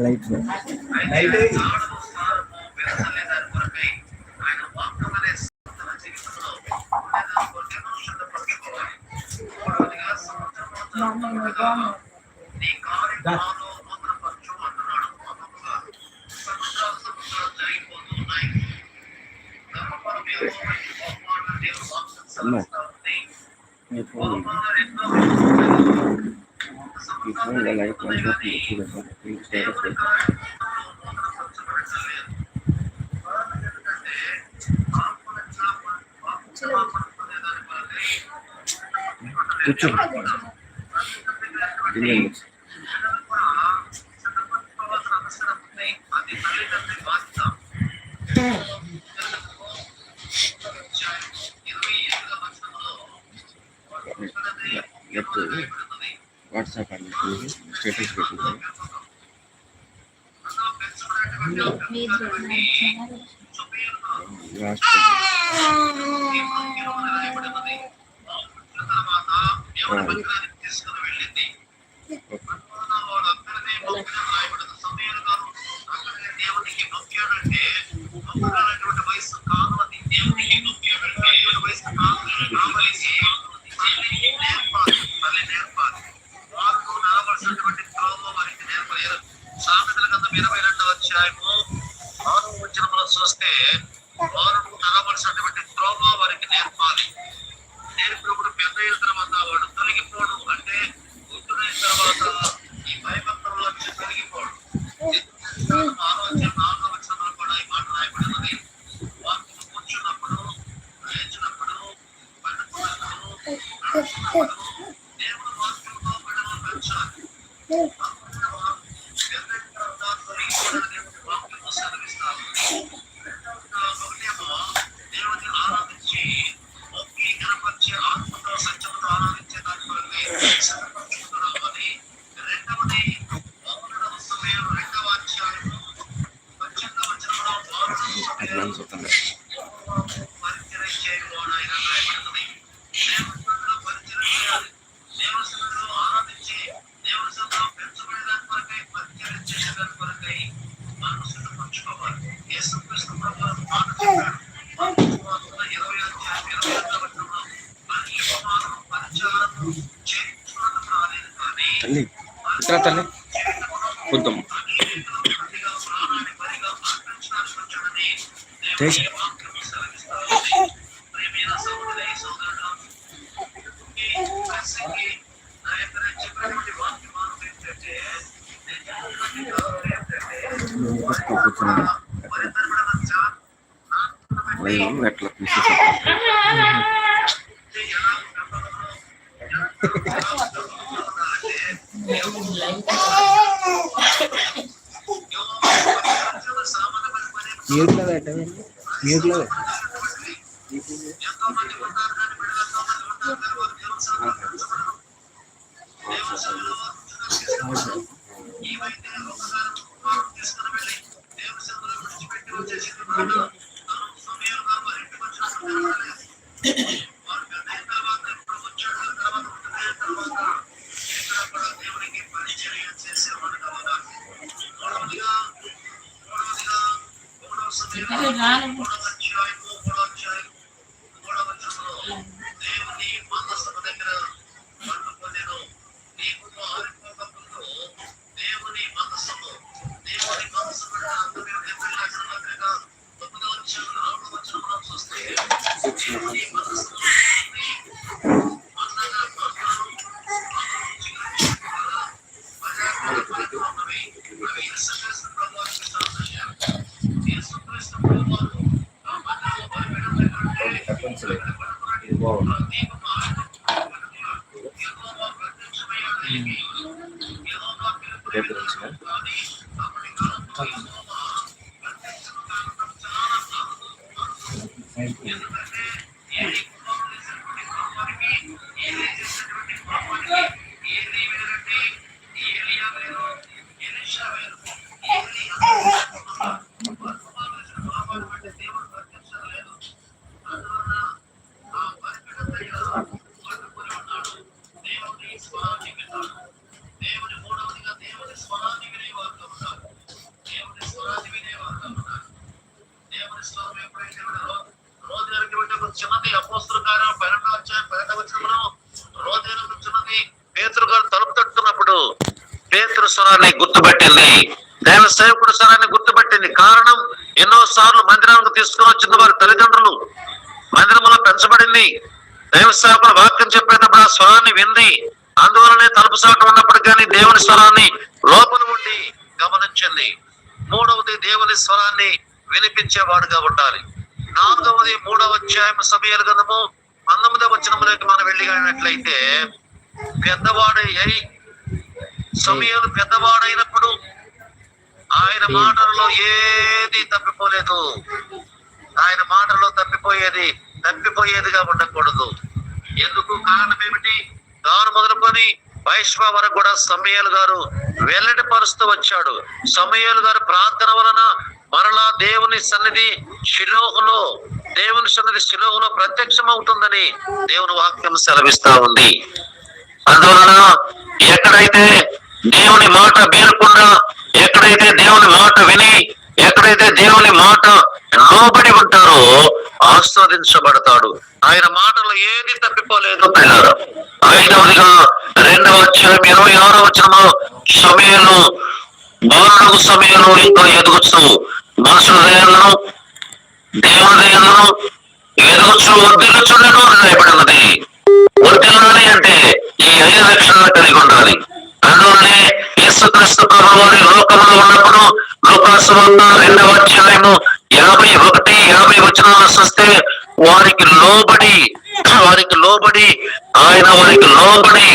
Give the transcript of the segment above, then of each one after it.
Light No. No. You. find the light and look into the dark instead of हुई है status देखी है తల్లి ఇతర తల్లి? పొద్దాం దేశం నేను ఎట్లా మ్యూట్లో పెట్టమండి మ్యూట్లో పెట్టండి దేవ సేవకుడు సార్ అని గుర్తుపెట్టింది. కారణం ఎన్నో సార్లు మందిరానికి తీసుకుని వచ్చింది వారి తల్లిదండ్రులు. మందిరంలో పెంచబడింది. దైవ సేవకుడు వాక్యం చెప్పేటప్పుడు ఆ స్వరాన్ని వింది. అందువలనే తలుపు సాట ఉన్నప్పుడు కానీ దేవుని స్వరాన్ని లోపల ఉండి గమనించింది. మూడవది దేవుని స్వరాన్ని వినిపించేవాడుగా ఉండాలి. నాలుగవది మూడవ అధ్యాయం సమయాలు గదము పంతొమ్మిదవ వచనంలోకి మనం వెళ్ళినట్లయితే పెద్దవాడు అయి సమయాలు పెద్దవాడైనప్పుడు ఆయన మాటలలో ఏది తప్పిపోలేదు. ఆయన మాటలో తప్పిపోయేది తప్పిపోయేదిగా ఉండకూడదు. ఎందుకు? కారణం ఏమిటి దాని మొదలుకొని వైశ్వ వరకు కూడా సమయాలు గారు వెల్లడి పరుస్తూ వచ్చాడు. సమయాలు గారు ప్రార్థన వలన మరలా దేవుని సన్నిధి శిలోహులో దేవుని సన్నిధి శిలోహులో ప్రత్యక్షమవుతుందని దేవుని వాక్యం సెలవిస్తా ఉంది. అందువలన ఎక్కడైతే దేవుని మాట బీరకుండా ఎక్కడైతే దేవుని మాట విని ఎక్కడైతే దేవుని మాట లోబడి ఉంటారో ఆస్వాదించబడతాడు. ఆయన మాటలు ఏది తప్పిపోలేదు పిల్లలు ఐదవదిగా రెండవ అధ్యాయం ఇరవై ఆరో వచనము సమయంలో బాలుడు సమయంలో ఇంకా ఎదుగుతూ మనుషులను దయలను ఎదుగుచు వర్ధిల్లుచుండను రాయబడినది వర్ధిల్లాలి అంటే ఈ ఐదు లక్షణాలు కలిగి ఉండాలి అందువల్లనే యేసుక్రీస్తు ప్రభువారి లోకంలో ఉన్నప్పుడు లోకాసు రెండవ అధ్యాయము. యాభై ఒకటి యాభై వచనాలు చూస్తే వారికి లోబడి వారికి లోబడి ఆయన వారికి లోబడి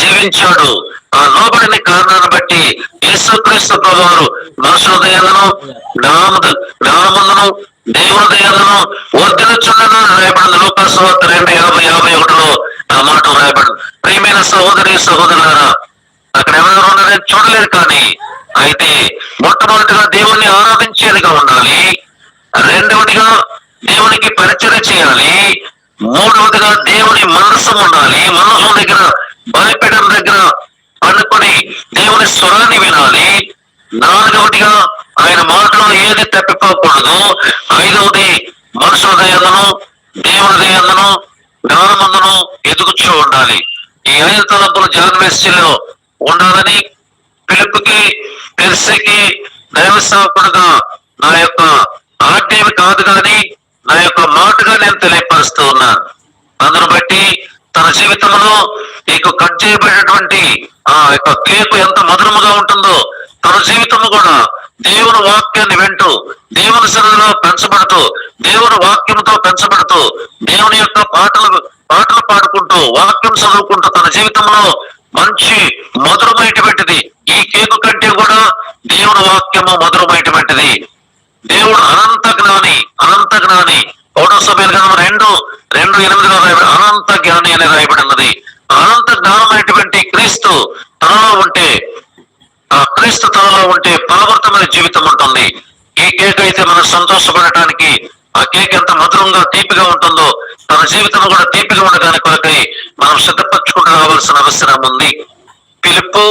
జీవించాడు. ఆ లోబడిన కారణాన్ని బట్టి యేసుక్రీస్తు ప్రభువారు మనుషుల దయలను నామందును దేవుని దయలను వర్ధిల్చుండను రాయబడింది. లోకాసు వార్త రెండు యాభై యాభై ఒకటిలో ఆ మాట రాయబడింది. ప్రియమైన సహోదరి సహోదరులారా అక్కడ ఎవరెవరు ఉన్నారని చూడలేదు కానీ అయితే మొట్టమొదటిగా దేవుణ్ణి ఆరాధించేదిగా ఉండాలి రెండవదిగా దేవునికి పరిచయం చేయాలి మూడవదిగా దేవుని మనసు ఉండాలి మనసు దగ్గర బలిపీఠం దగ్గర పనుకొని దేవుని స్వరాన్ని వినాలి. నాలుగవదిగా ఆయన మాటలో ఏది తప్పిపోకూడదు ఐదవది మనుషుల దయందను దేవుని దయందను జ్ఞానమందును ఎదుగుచూ ఉండాలి. ఈ ఐదు తలంపులు జగన్వేశ్యలో ఉండాలని పిలుపుకి పెర్సకి దైవ సేవకుడుగా నా యొక్క ఆజ్ఞ కాదు కానీ నా యొక్క మాటగా నేను తెలియపరుస్తూ ఉన్నాను. అందును బట్టి తన జీవితంలో నీకు కట్ చేయబడినటువంటి ఆ యొక్క కేకు ఎంత మధురముగా ఉంటుందో తన జీవితము కూడా దేవుని వాక్యాన్ని వింటూ దేవుని సన్నిధిలో పెంచబడుతూ దేవుని వాక్యంతో పెంచబడుతూ దేవుని యొక్క పాటలు పాటలు పాడుకుంటూ వాక్యం చదువుకుంటూ తన జీవితంలో మంచి మధురమైనటువంటిది ఈ కేకు కంటే కూడా దేవుని వాక్యము మధురమైనటువంటిది. దేవుడు అనంత జ్ఞాని అనంత జ్ఞాని. ఒకటో సమయాలు గ్రంథం రెండు రెండు ఎనిమిదిలో రాయబడి అనంత జ్ఞాని అని రాయబడినది. అనంత జ్ఞానమైనటువంటి క్రీస్తు తనలో ఉంటే ఆ క్రీస్తు తనలో ఉంటే ఫలవర్తమైన జీవితం ఉంటుంది. ఈ కేక్ అయితే మనం సంతోషపడటానికి ఆ కేక్ ఎంత మధురంగా తీపిగా ఉంటుందో తన జీవితం కూడా తీపిగా ఉండడానికి కొరకై మనం సిద్ధపరచుకుంటూ రావాల్సిన అవసరం ఉంది. పిలుపు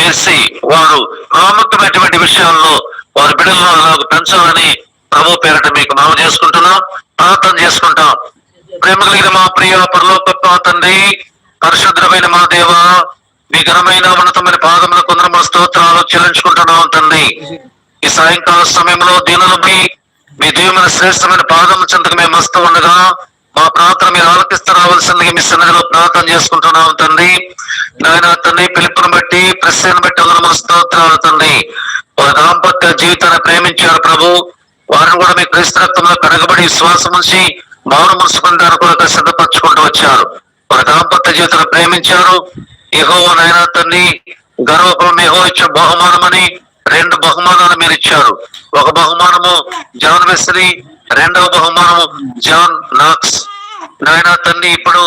పెర్సి వారు ప్రాముఖ్యమైనటువంటి విషయాల్లో వారి బిడ్డల్లో నాకు పెంచాలని ప్రభు పేరిట మీకు మనం చేసుకుంటున్నాం ప్రార్థన చేసుకుంటాం. ప్రేమ కలిగిన మా ప్రియ పరలోక తండ్రి పరిశుద్ధమైన మా దేవ మీ ఘనమైన ఉన్నతమైన పాదముల కొందరు మా స్తోత్రాలు చెల్లించుకుంటున్నాం తండ్రి. ఈ సాయంకాల సమయంలో దీనులపై మీ దేవుని శ్రేష్టమైన పాదముల చెంతకు మేము వస్తూ ఉండగా మా ప్రార్థన మీరు ఆలకిస్తూ రావాల్సిందిగా మీ సన్నిధిలో ప్రార్థన చేసుకుంటున్నాం తండ్రి. నాయన తండ్రి పిలుపుని బట్టి ప్రశ్నను బట్టి వందనములు స్తోత్రాలు తండ్రి. వారి దాంపత్య జీవితాన్ని ప్రేమించారు ప్రభు. వారిని కూడా మీ క్రీస్తురత్వంలో కడగబడి విశ్వాసం ఉంచి మౌన మనసు కూడా సిద్ధపరచుకుంటూ వచ్చారు. వారి దాంపత్య జీవితాన్ని ప్రేమించారు. ఎహో నాయన తండ్రి గర్వఫలం ఎహో ఇచ్చే బహుమానమని రెండు బహుమానాలు మీరు ఇచ్చారు. ఒక బహుమానము జాన్ వెస్లీ రెండవ బహుమానం జాన్ నాక్స్. నాయన తండ్రి ఇప్పుడు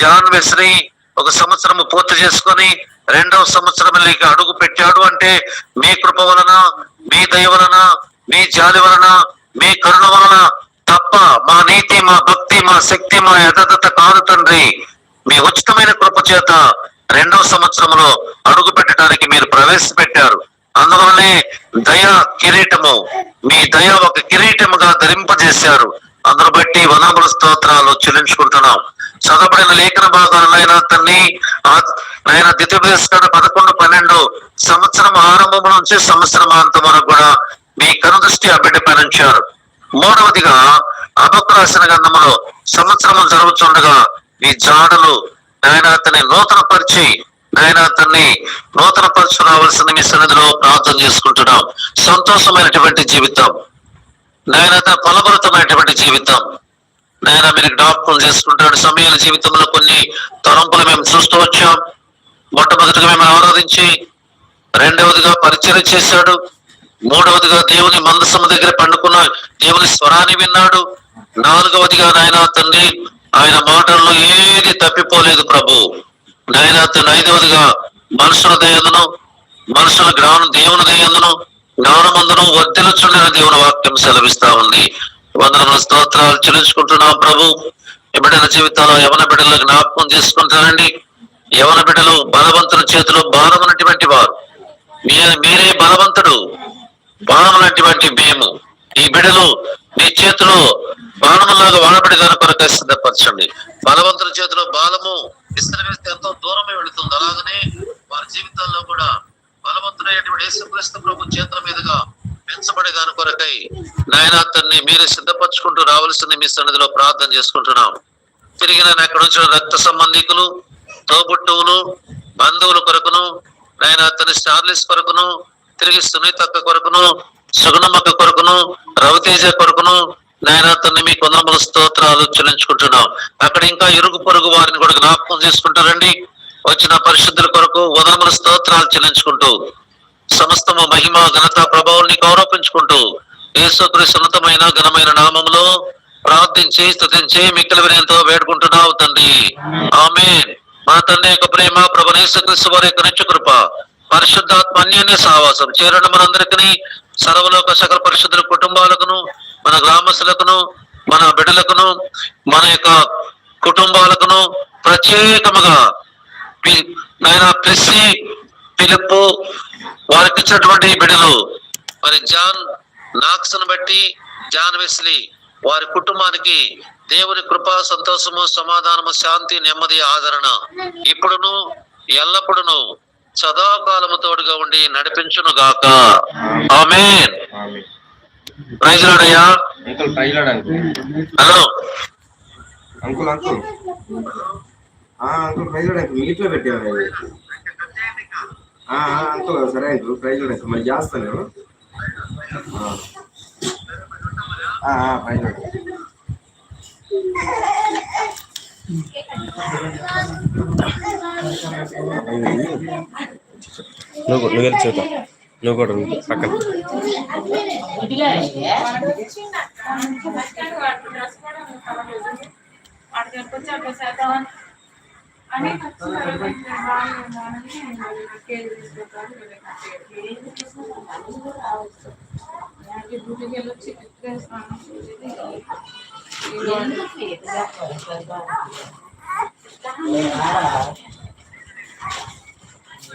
జాన్ వెస్ని ఒక సంవత్సరం పూర్తి చేసుకొని రెండవ సంవత్సరంలోకి అడుగు పెట్టాడు అంటే మీ కృప వలన మీ దయ వలన మీ జాలి వలన మీ కరుణ వలన తప్ప మా నీతి మా భక్తి మా శక్తి మా యథాతథ కాదు తండ్రి. మీ ఉచితమైన కృప చేత రెండవ సంవత్సరంలో అడుగు పెట్టడానికి మీరు ప్రవేశపెట్టారు. అందువలనే దయా కిరీటము మీ దయ ఒక కిరీటముగా ధరింపజేశారు. అందరు బట్టి వనముల స్తోత్రాలు చెల్లించుకుంటున్నాం. చదవబడిన లేఖన భాగాలైన తన్ని ఆయన ద్వితీయోపదేశకాండ పదకొండు పన్నెండు సంవత్సరం ఆరంభం నుంచి సంవత్సరం అంతం వరకు కూడా మీ కనుదృష్టి ఆ బిడ్డ మూడవదిగా అబక్కు రాసిన గంధములో సంవత్సరం జరుగుతుండగా మీ జాడలు నాయన అతన్ని నూతన పరిచి నాయన అతన్ని నూతన పరచు రావాల్సిన మీ సన్నిధిలో ప్రార్థన చేసుకుంటున్నాం. సంతోషమైనటువంటి జీవితం. నాయన ఫలభరితమైనటువంటి జీవితం. నాయన మీరు జ్ఞాపకం చేసుకుంటాడు సమయాల జీవితంలో కొన్ని తలంపులు మేము చూస్తూ వచ్చాం. మొట్టమొదటిగా మేము ఆరాధించి రెండవదిగా పరిచయం చేశాడు. మూడవదిగా దేవుని మందసమ దగ్గర పండుకున్న దేవుని స్వరాన్ని విన్నాడు. నాలుగవదిగా నాయన తండ్రి ఆయన మాటల్లో ఏది తప్పిపోలేదు ప్రభు. నాయన అతను ఐదవదిగా మనుషుల దయందును మనుషుల జ్ఞానం దేవుని దయందును జ్ఞానమందును వర్ధిల్చుండిన దేవుని వాక్యం సెలవిస్తా ఉంది. వందనముల స్తోత్రాలు చెల్లించుకుంటున్నాం ప్రభు. ఈ బిడ్డల జీవితాల్లో యవన బిడ్డలు జ్ఞాపకం చేసుకుంటారండి. యవన బిడ్డలు బలవంతుల చేతిలో బాణమునటువంటి వారు. మీరే బలవంతుడు. బాణమునటువంటి మేము. ఈ బిడలు మీ చేతిలో బాణములాగా వాడబడి దాని కొరకు సిద్ధపరచండి. బలవంతుల చేతిలో బాలము విస్తరవేస్తే ఎంతో దూరమే వెళుతుంది. అలాగనే వారి జీవితాల్లో కూడా బలవంతుడైనటువంటి యేసుక్రీస్తు ప్రభు చేతుల మీదుగా పెంచబడే దాని కొరకై నాయన అతన్ని మీరు సిద్ధపరచుకుంటూ రావాల్సింది మీ సన్నిధిలో ప్రార్థన చేసుకుంటున్నాం. తిరిగి నేను అక్కడ నుంచి రక్త సంబంధికులు తోబుట్టువులు బంధువుల కొరకును నాయన అతని స్టార్లిస్ కొరకును తిరిగి సునీతక్క కొరకును సుగుణమ్మక్క కొరకును రవితేజ కొరకును నాయన అతన్ని మీ కొందరముల స్తోత్రాలు చెల్లించుకుంటున్నాం. అక్కడ ఇంకా ఇరుగు పొరుగు వారిని కూడా జ్ఞాపకం చేసుకుంటారండి వచ్చిన పరిశుద్ధుల కొరకు వదనముల స్తోత్రాలు చెల్లించుకుంటూ సమస్తము మహిమ ఘనత ప్రభావాన్ని గౌరవించుకుంటూ యేసుక్రీస్తు సున్నతమైన ఘనమైన నామంలో ప్రార్థించి స్థుతించి మిక్కల వినయంతో వేడుకుంటున్నావు తండ్రి. ఆమె మా తండ్రి యొక్క ప్రేమ ప్రభు వారి యొక్క నిత్య కృప పరిశుద్ధాత్మ అన్యోన్య సావాసం చేరడం మనందరికీ సర్వలోక సకల పరిశుద్ధుల కుటుంబాలకును మన గ్రామస్తులకును మన బిడ్డలకును మన యొక్క కుటుంబాలకును ప్రత్యేకముగా పి- నాయన ప్రెస్సి పిలుపు వారికి ఇచ్చినటువంటి బిడ్డలు. మరి జాన్ నాక్స్ బట్టి జాన్ వెస్లీ వారి కుటుంబానికి దేవుని కృప సంతోషము సమాధానము శాంతి నెమ్మది ఆదరణ ఇప్పుడును ఎల్లప్పుడును సదాకాలము తోడుగా ఉండి నడిపించును గాక ఆమేన్. ఆమె అంకుల్ ప్రైజ్లాడ్ అంకుల్. హలో. Uncle uncle. ఆ అంకుల్ ప్రైజ్లాడ్ అంకుల్. పెట్టాను అది ఆ, అంకుల్ సరే అంకుల్ ప్రైజ్లాడ్ అంకుల్. మరి చేస్తాను నేను. ఆ, ఆ, ఆ, ప్రైజ్లాడ్ నువ్వు నువ్వు వెళ్ళి చూద్దాం. నువ్వు కూడా పక్కన. ఆ, ఇది రామా.